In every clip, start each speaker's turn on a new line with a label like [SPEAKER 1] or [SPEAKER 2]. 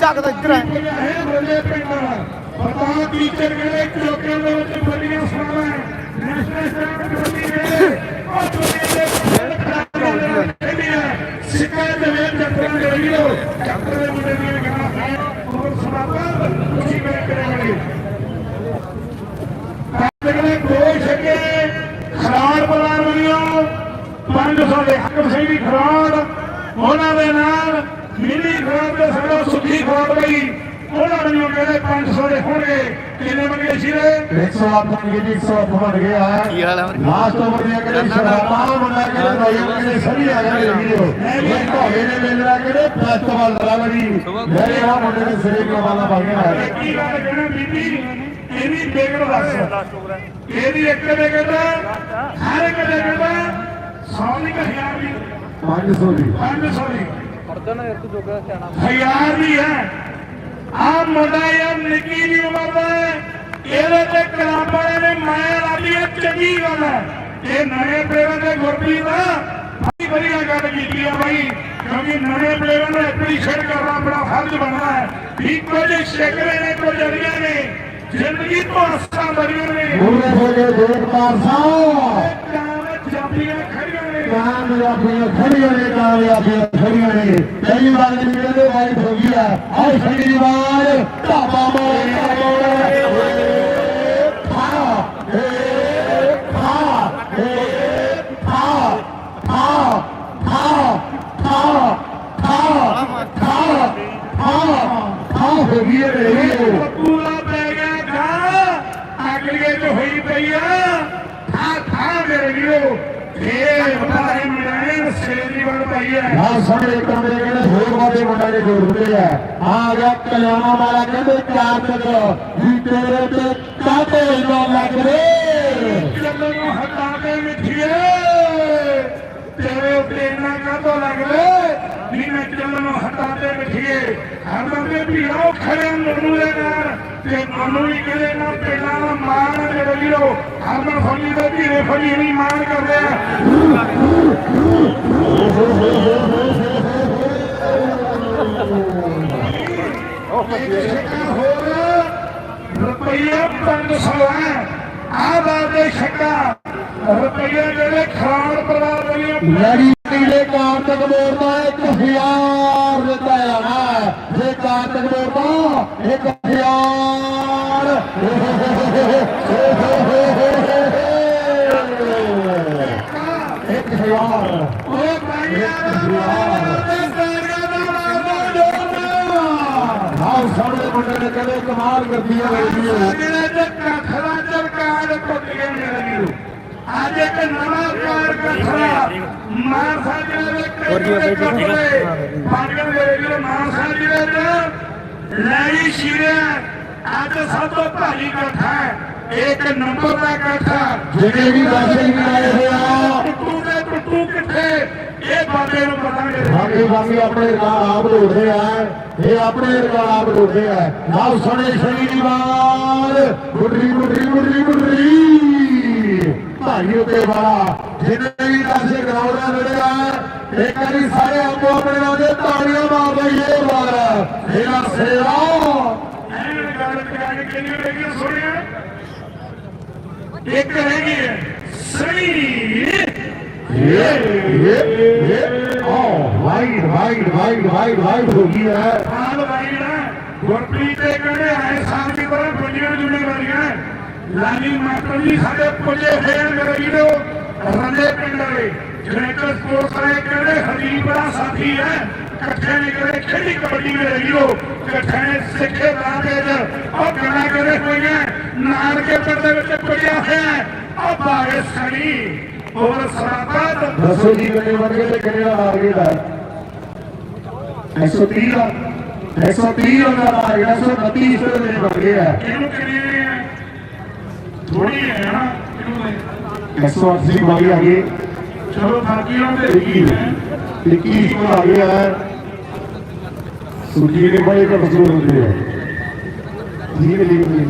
[SPEAKER 1] ਝੱਗ ਤਾਂ ਇੱਧਰ ਹੈ।
[SPEAKER 2] ਇਹ ਬੋਲੇ ਪਿੰਡਾਂ ਵਰਤਾਂ ਟੀਚਰ ਜਿਹੜੇ ਚੋਕਾਂ ਦੇ ਵਿੱਚ ਬੋਲੀਆਂ ਸੁਣਾਉਣਾ ਹੈ ਨੈਸ਼ਨਲ ਸਟੈਂਡ ਕਮੇਟੀ ਨੇ ਉਹ ਚੋਕੇ ਦੇ ਸਿੱਕਾ ਦੇ ਵੇਰ ਜੱਟਾਂ ਦੇ ਰਹੀਓ ਜੱਟਾਂ ਦੇ ਮੁੰਡੇ ਦੀਆਂ ਗੱਲਾਂ ਹੈ ਹੋਰ ਸੁਣਾਵਾ ਤੁਸੀਂ ਮੈਂ ਕਰਾਂਗੇ ਕਾਹਦੇ ਕੋਲ ਛਕੇ ਖਰਾੜ ਬਲਾ ਬਣਿਓ 500 ਦੇ ਹਕਮ ਸਿੰਘ ਦੀ ਖਰਾੜ ਉਹਨਾਂ ਦੇ ਨਾਲ ਮਿਲੀ ਖਰਾੜ ਦੇ ਸਾਡਾ ਸੁੱਖੀ ਖਰਾੜ ਲਈ ਉਹਨਾਂ ਨੂੰ ਕਹਿੰਦੇ 500 ਦੇ ਹੋਣਗੇ। ਕਿੰਨੇ ਮੰਗੇ ਸੀ ਰੇ
[SPEAKER 3] 108 ਬਣ ਗਈ ਜੀ 108 ਬਣ ਗਿਆ
[SPEAKER 1] ਕੀ ਹਾਲ ਹੈ?
[SPEAKER 3] ਲਾਸਟ ਓਵਰ ਦੀਆਂ ਕਿਹੜੇ ਸ਼ਰਾਬਾਂ ਮੁੰਡਾ ਕਿਹੜੇ ਭਾਈ ਕਿਹੜੇ ਸਹੀ ਆ ਗਏ ਵੀਡੀਓ। ਇਹ ਭਾਵੇਂ ਨੇ ਮਿਲਣਾ ਕਿਹੜੇ ਫੈਸਟੀਵਲ ਦਾ ਬੜੀ ਮੇਰੇ ਆ ਮੁੰਡੇ ਦੇ ਸਿਰੇ ਕੋ ਵਾਲਾ ਭਾਗਿਆ ਹੈ
[SPEAKER 2] ਕੀ ਗੱਲ ਕਹਿਣਾ ਬੀਬੀ? ਇਹਦੀ ਬੇਗੜ ਦੱਸ। ਇਹਦੀ ਇੱਕ ਬੇਗੜ ਹਰ ਇੱਕ ਬੇਗੜ ਦਾ 100 ਨਹੀਂ ਹਜ਼ਾਰ ਦੀ।
[SPEAKER 3] 500 ਦੀ।
[SPEAKER 2] 500 ਦੀ।
[SPEAKER 1] ਪੜਦਾ ਨਾ ਯਾਰ ਤੂੰ ਜੋਗਾ ਸਿਆਣਾ।
[SPEAKER 2] ਹਜ਼ਾਰ ਦੀ ਹੈ। ਆ ਮੁੰਡਾ ਯਾਰ ਨਿੱਕੀ ਦੀ ਉਮਰ ਦਾ ਹੈ। ਇਹਦੇ ਤੇ ਕਲਾਬਾਂ ਨੇ ਮਾਇਆ ਲਾਦੀ ਹੈ ਚੰਗੀ ਗੱਲ ਹੈ। ਇਹ ਨਵੇਂ ਪਲੇਅਰਾਂ ਦੇ ਗੁਰਪ੍ਰੀਤ ਦਾ ਬੜੀ ਵਧੀਆ ਗੱਲ ਕੀਤੀ ਆ ਬਾਈ। ਕਿਉਂਕਿ ਨਵੇਂ ਪਲੇਅਰਾਂ ਨੂੰ ਐਪਰੀਸ਼ੀਏਟ ਕਰਨਾ ਬੜਾ ਫਰਜ਼ ਬਣਦਾ ਹੈ। ਵੀ ਕੁਝ ਸ਼ਿਕਵੇ ਨੇ ਕੁਝ ਅੜੀਆਂ ਨੇ। ਜ਼ਿੰਦਗੀ ਤੋਂ ਆਸਾਂ ਬੜੀਆਂ ਨੇ।
[SPEAKER 3] ਪੂਰੇ ਹੋ ਗਏ ਦੇਖਦਾਰ ਸਾਹਿਬ।
[SPEAKER 2] ਕਾਮਯਾਬੀਆਂ ਖੜੀਆਂ ਨੇ
[SPEAKER 3] ਕਾਮਯਾਬੀਆਂ ਖੜੀਆਂ ਨੇ ਕਾਮਯਾਬੀਆਂ ਖੜੀਆਂ ਨੇ। ਪਹਿਲੀ ਵਾਰ ਦੇ ਮੇਰੇ ਵਾਲੀ ਫੋਗੀ ਆ ਆਓ ਸੜੀ ਦੀ ਵਾਰ ਢਾਬਾ ਮਾਰ
[SPEAKER 2] ਪੂਰਾ ਪੈ ਗਿਆ, ਖਾ। ਅਗਲੇ ਤੋਂ ਹੋਈ ਪਈ ਆ। ਖਾ ਖਾ ਮੇਰੇ ਵੀਰੋ। ਇਹ ਬਤਾਏ ਮਿਲਣੇ ਸੇਰੀ ਬਣ ਪਈ ਹੈ।
[SPEAKER 3] ਆ ਸਾਡੇ ਕਮਰੇ ਕਹਿੰਦੇ ਹੋਰ ਵਾਦੇ ਮੁੰਡਾ ਨੇ ਜੋੜ ਦਿੱਤੇ ਆ। ਆ ਗਿਆ ਕਲਿਆਣਾ ਵਾਲਾ ਕਹਿੰਦੇ ਚਾਰ ਤੱਕ ਵੀ ਤੇਰੇ ਤੇ ਕਾਤੇ ਨਾ ਲੱਗ ਰੇ
[SPEAKER 2] ਚੱਲਣ ਨੂੰ ਹਟਾ ਦੇ ਮਿੱਠੀਏ ਉੱਤੇ ਇੰਨਾ ਕਾਹਤੋਂ ਲੱਗਦੇ ਵੀ ਮੈਂ ਚੱਲਣ ਨੂੰ ਹਟਾ ਦੇ ਮਿੱਠੀਏ ਹਰ ਬੰਦੇ ਭੀੜੋ ਖੜੇ ਮਨੂੰ ਦੇ ਨਾਲ। ਤੇ ਮਨੂੰ ਵੀ ਕਹਿੰਦੇ ਨਾ, ਪਹਿਲਾਂ ਦਾ ਮਾਣ ਮੇਰੇ ਵੀਰੋ ਹਰਮਨ ਫੌਜੀ ਦੇ ਧੀਰੇ ਫੌਜੀ ਨਹੀਂ ਮਾਣ ਕਰਦੇ ਆ। ਰੁਪਈਆ 500 ਆ ਬਾਦੇ ਛੱਕਾ। ਰੁਪਈਏ ਜਿਹੜੇ ਖਾਨ ਪਰਿਵਾਰ ਦੇ
[SPEAKER 3] ਲੜੀ ਟੀਲੇ ਕਾਰਤਕ ਮੋਰਦਾ 1000 ਦਿੱਤਾ ਹੈ। ਜੇ ਕਾਰਤਕ ਮੋਰਦਾ 1000 ਇੱਕ ਹਜ਼ਾਰ।
[SPEAKER 2] ਓਏ ਭਾਈਆ
[SPEAKER 3] ਆਹ ਸਾਡੇ ਮੁੰਡੇ ਨੇ ਕਦੇ ਕਮਾਲ ਕਰਦੀ ਹੈ ਲੜਕੀ ਨੇ
[SPEAKER 2] ਜਿਹੜੇ ਤੇ ਕੱਖ ਦਾ ਚਰਕਾਰ ਟੁੱਟ ਗਿਆ ਮੇਰੇ ਵੀਰੋ। ਅੱਜ ਇੱਕ ਨਵਾਂ ਕਾਰ ਕਥਰਾ ਮਾਨ ਸਾਹਿਬ ਦੇ ਕਈ ਕਥਰੇ ਪਾਗਲ ਮੇਰੇ ਵੀਰੋ ਮਾਨ ਸਾਹਿਬ ਜੀ ਦੇ ਲੈਣੀ ਸ਼ੀਰੇ ਅੱਜ ਸਭ ਤੋਂ ਭਾਰੀ ਕਥਾ ਹੈ। ਇੱਕ ਨੰਬਰ ਦਾ ਕਥਾ
[SPEAKER 3] ਜਿਹੜੇ ਵੀ ਦਰਸ਼ਕ ਵੀ ਆਏ ਹੋਏ ਆ।
[SPEAKER 2] ਟੁੱਟੂ ਦੇ ਟੁੱਟੂ ਕਿੱਥੇ? ਇਹ ਬਾਬੇ ਨੂੰ ਪਤਾ ਮੇਰੇ
[SPEAKER 3] ਬਾਕੀ ਬਾਕੀ ਆਪਣੇ ਰਿਕਾਰਡ ਆਪ ਢੋੜਦੇ ਆ। ਇਹ ਆਪਣੇ ਰਿਕਾਰਡ ਆਪ ਢੋੜਦੇ ਆ। ਨਾਲ ਸਣੇ ਸ਼ਨੀਵਾਰ ਗੁੱਡਰੀ ਗੁੱਡਰੀ ਗੁੱਡਰੀ ਗੁੱਡਰੀ। ਭਾਈ ਉਤੇ ਵਾਲਾ, ਜਿੰਨੇ ਵੀ ਦਰਸ਼ਕ ਗਰਾਊਂਡ ਦਾ ਨੇੜੇ ਆ ਇੱਕ ਵਾਰੀ ਸਾਰੇ ਆਪੋ ਆਪਣੇ ਨਾਲ ਦੇ ਤਾੜੀਆਂ ਮਾਰਦੇ ਇਹ ਵਾਰ। ਇਹਦਾ ਸੇਵਾ।
[SPEAKER 2] ਐਨ ਗੱਲ ਕਰਾਂਗੇ ਕਿੰਨੀ ਰਹਿ ਗਈ ਸੁਣਿਆ ਇੱਕ ਰਹਿ ਗਈ ਹੈ ਸਹੀ
[SPEAKER 3] ਇਹ ਇਹ ਇਹ ਓ wide wide wide wide wide ਹੋ ਗਈ ਹੈ।
[SPEAKER 2] ਹਾਲ ਭਾਈ ਨਾ ਗੁਰਪ੍ਰੀਤ ਦੇ ਕਹਿੰਦੇ, ਆਏ ਸਾਲ ਦੀ ਤਰ੍ਹਾਂ ਦੁਨੀਆ ਜ਼ਿੰਮੇਵਾਰੀਆਂ ਲਾਲੀ ਮਾਤਰ ਜੀ, ਸਾਡੇ ਪੁੱਜੇ ਹੋਏ ਆ ਮੇਰੇ ਵੀਰੋ ਰੰਦੇ ਪਿੰਡ ਵਾਲੇ। ਜਨੇਟਰ ਸਪੋਰਟਸ ਵਾਲੇ ਕਹਿੰਦੇ ਹਰੀਬ ਦਾ ਸਾਥੀ ਹੈ, ਇਕੱਠੇ ਨੇ ਕਹਿੰਦੇ ਖੇਡੀ ਕਬੱਡੀ ਮੇਰੇ ਵੀਰੋ, ਇਕੱਠੇ ਨੇ ਸਿੱਖੇ ਰਾਹ ਦੇ ਉਹ ਗਣਾ ਕਰੇ ਹੋਈਆਂ, ਨਾਨਕੇ ਪਿੰਡ ਦੇ ਵਿੱਚ ਪੁੱਜਿਆ ਹੋਇਆ ਉਹ ਬਾਰੇ ਸਣੀ ਹੋਰ ਸਰਾਬਤ
[SPEAKER 3] ਦੱਸੋ ਜੀ ਕਿੰਨੇ ਬਣ ਗਏ ਤੇ ਕਿੰਨੇ ਦਾ ਮਾਰ ਗਏ ਦਾ 130 ਦਾ 130 ਦਾ ਮਾਰ ਗਿਆ 129 ਇਸ ਦੇ ਬਣ ਗਏ ਆ
[SPEAKER 2] ਇਹਨੂੰ ਕਿੰਨੀ 180 बारी आगे चलो
[SPEAKER 3] थाकियों पे लेकिन लेकिन
[SPEAKER 2] इसको आगे आया सुखी
[SPEAKER 3] ने भाई का बच्चों ने दिया धीरे धीरे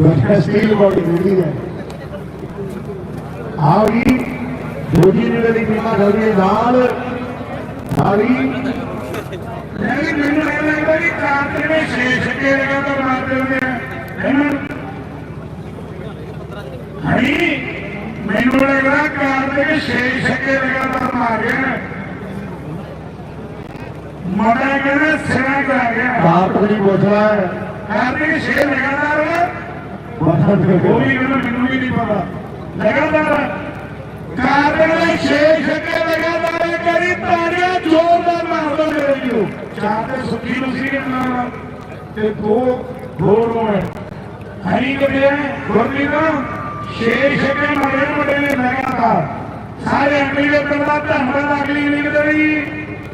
[SPEAKER 3] बच्चा स्टील बॉडी धीरे है आवी धोनी ने लेकिन मार धोनी डाल डाली ਹੈ ਆ ਵੀ ਦੋਜੀ ਨੇ ਦੀ ਬੀਮਾ ਕਰਦੀ ਹੈ ਨਾਲ
[SPEAKER 4] ਹਾਰੀ
[SPEAKER 2] ਨਹੀਂ ਮੈਨੂੰ ਇਹ ਲੱਗਦਾ ਕਿ ਕਾਰਤਿਕ ਨੇ ਸ਼ੇਸ਼ ਕੇ ਲਗਾਤਾਰ ਮਾਰ ਦਿੰਦੇ ਆ ਇਹਨਾਂ ਨੂੰ ਹਣੀ ਚਾਰ ਤੇ ਸੁੱਖੀ ਨਾਲ ਤੇ ਦੋ ਹੋਰ ਹੋਏ ਹਰੀ ਕਰਿਆ ਗੁਰਦੀ ਸ਼ੇਰ ਸ਼ਕੇ ਮਾਰੇ ਮੁੰਡੇ ਨੇ ਲਗਾਤਾਰ ਸਾਰੇ ਅਗਲੀ ਦੇ ਪਿੰਡ ਦਾ ਅਗਲੀ ਲੀਗ ਦੇ ਲਈ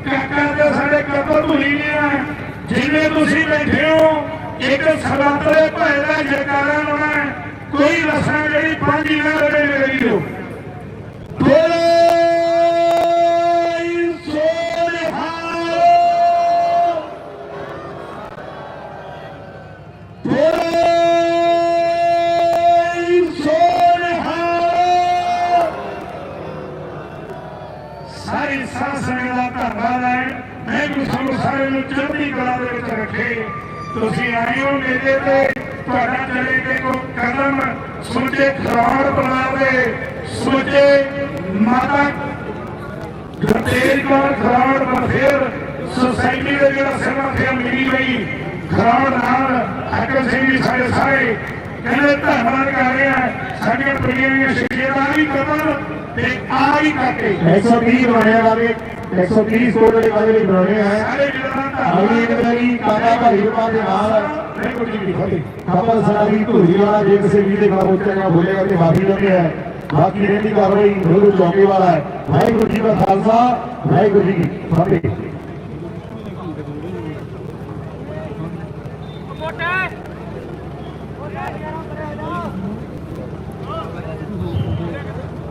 [SPEAKER 2] ਕਾਕਾ ਤੇ ਸਾਡੇ ਕੱਪਰ ਭੁਲੀ ਨੇ ਆ। ਤੁਸੀਂ ਬੈਠੇ ਹੋ, ਇੱਕ ਸਲਾਤਰੇ ਭੈ ਦਾ ਜਕਾਰਾ ਹੋਣਾ ਕੋਈ ਰਸਨਾ ਜਿਹੜੀ ਪੰਜ ਨਾ ਰਹੇ ਮੇਰੇ ਵੀਰੋ ਮੈਂ ਵੀ ਸਾਰਿਆਂ ਨੂੰ ਚੜ੍ਹਦੀ ਕਲਾ ਦੇ ਵਿੱਚ ਰੱਖੇ। ਤੁਸੀਂ ਆਏ ਹੋ ਮੇਲੇ ਤੇ, ਤੁਹਾਡਾ ਚਲੇ ਕੇ ਕੋ ਕਦਮ ਸੁੱਚੇ ਖਰਾੜ ਬਣਾਵੇ ਸੁੱਚੇ ਮਾਤਾ ਗੁਰਤੇਜ ਕੌਰ ਖਰਾੜ ਬਫੇਰ ਸੁਸਾਇਟੀ ਦੇ ਜਿਹੜਾ ਸਮਾਂ ਤੇ ਮਿਲੀ ਗਈ ਖਰਾੜ ਨਾਲ ਅਕਲ ਸਿੰਘ ਜੀ ਸਾਡੇ ਸਾਰੇ। ਕਹਿੰਦੇ ਧੰਨਵਾਦ ਕਰ ਰਹੇ ਆ ਸਾਡੀਆਂ ਪੀੜ੍ਹੀਆਂ ਦੀਆਂ ਸ਼ਿਕਸ਼ਾ ਵੀ ਕਬਰ ਤੇ ਆ ਹੀ ਕਾਕੇ
[SPEAKER 4] 130 ਬਣਾਇਆ ਵਾਲੇ 130 ਸਕੋਰ ਦੇ ਵਾਲੇ ਵੀ ਬਣਾਉਣੇ ਆ
[SPEAKER 2] ਸਾਰੇ ਜਿਹੜਾ
[SPEAKER 4] ਅਗਲੀ ਇੱਕ ਵਾਰੀ ਕਾਕਾ ਭਾਈ ਰੂਪਾਂ ਦੇ ਨਾਲ
[SPEAKER 2] ਵਾਹਿਗੁਰੂ ਜੀ ਕੀ ਫਤਿਹ
[SPEAKER 4] ਕਪਲ ਸਾਡੀ ਧੂਰੀ ਵਾਲਾ ਜੇ ਕਿਸੇ ਵੀ ਦੇ ਖਿਲਾਫ ਉੱਚਾ ਬੋਲੇਗਾ ਤੇ ਮਾਫੀ ਲੈਂਦੇ ਆ ਬਾਕੀ ਰਹਿੰਦੀ ਕਾਰਵਾਈ ਗੁਰੂ ਚੌਕੇ ਵਾਲਾ ਹੈ ਵਾਹਿਗੁਰੂ ਜੀ ਦਾ ਖਾਲਸਾ ਵਾਹਿਗੁਰੂ ਜੀ ਕੀ ਫਤਿਹ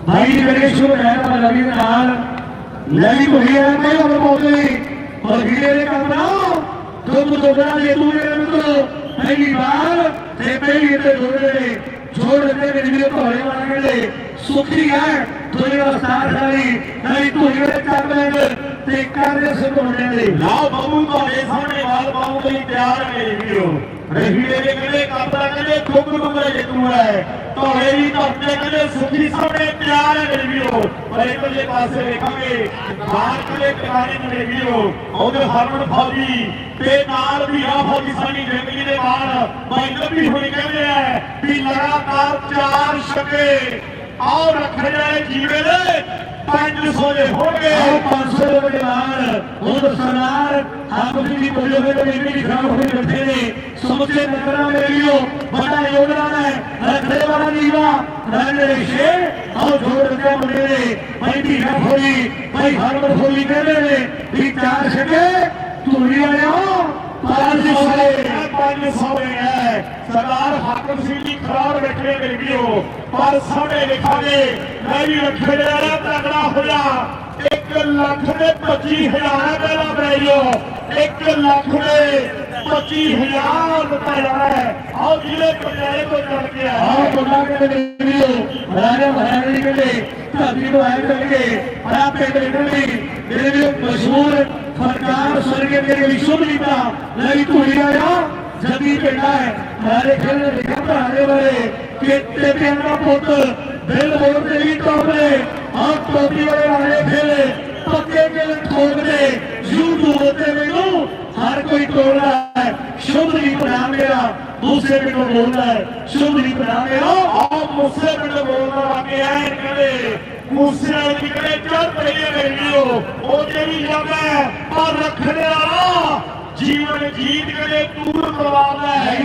[SPEAKER 4] ਭਾਈ ਜੀ ਮੇਰੇ ਸ਼ੁਭ ਹੈ ਤਾਂ ਲਵੀ ਦੇ ਨਾਲ ਮੈਂ ਅਮਰ ਪੌਦੇ ਔਰ ਦੇ ਕੰਮ ਨਾ ਤੁਮ ਦੇ ਤੂੰ ਮੇਰੇ ਮਿੱਤਰੋ ਪਹਿਲੀ ਵਾਰ ਤੇ ਪਹਿਲੀ ਤੇ ਦੋਗੜੇ ਜੋੜ ਦੇ ਮੇਰੇ ਵੀਰੇ ਭੋਲੇ ਵਾਲੇ ਸੁਖੀ ਹੈ ਦੋਏ ਵਸਤਾਰ ਖਾਲੀ ਨਹੀਂ ਤੂੰ ਜਿਹੜੇ ਚੱਕ ਲੈਂਦੇ ਤੇ ਕਰਦੇ ਸਿੰਘ ਹੋਣੇ ਲਾਓ ਬਾਬੂ, ਤੁਹਾਡੇ ਸਾਹਮਣੇ ਵਾਲ ਪਾਉਣ ਲਈ ਤਿਆਰ ਮੇਰੇ ਵੀਰੋ। ਰਹੀਲੇ ਦੇ ਕਹਿੰਦੇ ਕਾਪੜਾ ਕਹਿੰਦੇ ਖੁੱਬ ਖੁੱਬਰੇ ਜਿੱਤੂ ਹੈ। ਧੋਲੇ ਵੀ ਧਰਤੇ ਕਹਿੰਦੇ, ਸੁਖੀ ਸਾਹਮਣੇ ਤਿਆਰ ਹੈ ਮੇਰੇ ਵੀਰੋ। ਪਰ ਇਧਰਲੇ ਪਾਸੇ ਵੇਖਾਂਗੇ, ਬਾਹਰ ਕਹਿੰਦੇ ਟਿਕਾਣੇ ਮੇਰੇ ਵੀਰੋ। ਉਹਦੇ ਹਰਮਨ ਫੌਜੀ ਤੇ ਨਾਲ ਵੀ ਆ ਫੌਜੀ ਸਾਡੀ ਜ਼ਿੰਦਗੀ ਦੇ ਬਾਹਰ ਬਾਈਦਰ ਵੀ ਹੋਣੀ ਕਹਿੰਦੇ ਆ ਵੀ ਲਗਾਤਾਰ ਚਾਰ ਛਕੇ ਆਓ ਰੱਖ ਜਾਏ ਜੀਵੇ ਦੇ। 500 ਦੇ ਹੋਣਗੇ 500 ਦੇ ਵਿੱਚ ਨਾਲ ਹੁਣ ਸਰਦਾਰ ਆਪਣੀ ਦੀ ਬੋਲੇ ਦੇ ਵਿੱਚ ਵੀ ਖਰਾਬ ਹੋਏ ਬੈਠੇ ਨੇ। ਸਮੁੱਚੇ ਨਗਰਾਂ ਦੇ ਲਈ ਵੱਡਾ ਯੋਗਦਾਨ ਹੈ। ਰੱਖਦੇ ਵਾਲਾ ਨੀਵਾ ਰਣਦੇ ਸ਼ੇ ਆਓ ਜੋੜ ਕੇ ਮੁੰਡੇ ਨੇ। ਪੈਂਦੀ ਹੈ ਫੋਲੀ ਭਾਈ ਹਰਮਨ ਫੋਲੀ ਕਹਿੰਦੇ ਨੇ ਵੀ ਚਾਰ ਛਕੇ ਤੁਰੀ ਆਇਆ 500 ਹੈ 500 ਹੈ। ਸਰਦਾਰ ਹਾਕਮ ਸਿੰਘ ਜੀ ਖਰਾਬ ਬੈਠੇ ਨੇ ਵੀਓ ਪਰ ਸਾਡੇ ਲਿਖਾਂਗੇ ਮੈਂ ਵੀ ਰੱਖੇ ਰਿਹਾ, ਤਗੜਾ ਹੋਇਆ 1 ਲੱਖ ਦੇ 25000 ਦਾ ਬਰੇਓ 1 ਲੱਖ ਦੇ 25000 ਰੁਪਏ ਆਓ ਜਿਹੜੇ ਪੰਜਾਏ ਤੋਂ ਚੱਲ ਕੇ ਆਓ ਬੰਦਾ ਕਹਿੰਦੇ ਵੀਓ ਰਾਜਾ ਮਹਾਰਾਣੀ ਕਹਿੰਦੇ, ਧਰਤੀ ਤੋਂ ਆਏ ਚੱਲ ਗਏ ਆ ਪਿੰਡ ਨਿਕਲੀ ਮੇਰੇ ਵੀਓ ਮਸ਼ਹੂਰ ਫਰਕਾਰ ਸਰਗੇ ਮੇਰੇ ਲਈ ਸ਼ੁਭ ਲੀਤਾ ਲਈ ਧੂੜੀ ਆਇਆ ਜਦੀ ਪਿੰਡਾ ਹੈ। ਮਾਰੇ ਖੇਲ ਲਿਖਾ ਭਰਾਣੇ ਵਾਲੇ। ਕਿ ਤੇ ਪੁੱਤ। ਬਿਲ ਬੋਲ ਤੇ ਵੀ ਟੋਪਲੇ ਆ ਟੋਪੀ ਵਾਲੇ ਵਾਲੇ ਖੇਲੇ। ਪੱਕੇ ਕੇ ਠੋਕਦੇ। YouTube ਤੇ ਮੈਨੂੰ ਹਰ ਕੋਈ ਟੋਲਦਾ ਹੈ। ਸ਼ੁਭ ਨਹੀਂ ਬਣਾ ਮੇਰਾ। ਦੂਸਰੇ ਮੈਨੂੰ ਬੋਲਦਾ ਹੈ। ਸ਼ੁਭ ਨਹੀਂ ਬਣਾ ਮੇਰਾ। ਆ ਮੂਸੇ ਪਿੰਡੋਂ ਬੋਲਦਾ ਵਾਕੇ ਐ ਕਹਿੰਦੇ ਮੂਸੇ ਨਿਕਲੇ ਦੀ ਕਦੇ ਚੜ ਪਈ ਹੈ ਮੇਰੀ ਉਹ ਜਿਹੜੀ ਜਾਂਦਾ ਪਰ ਰੱਖਣੇ ਵਾਲਾ ਜੀਵਨ ਜੀਤ ਕਰੇ ਤੂਰ ਕਰਵਾਉਂਦਾ ਹੈ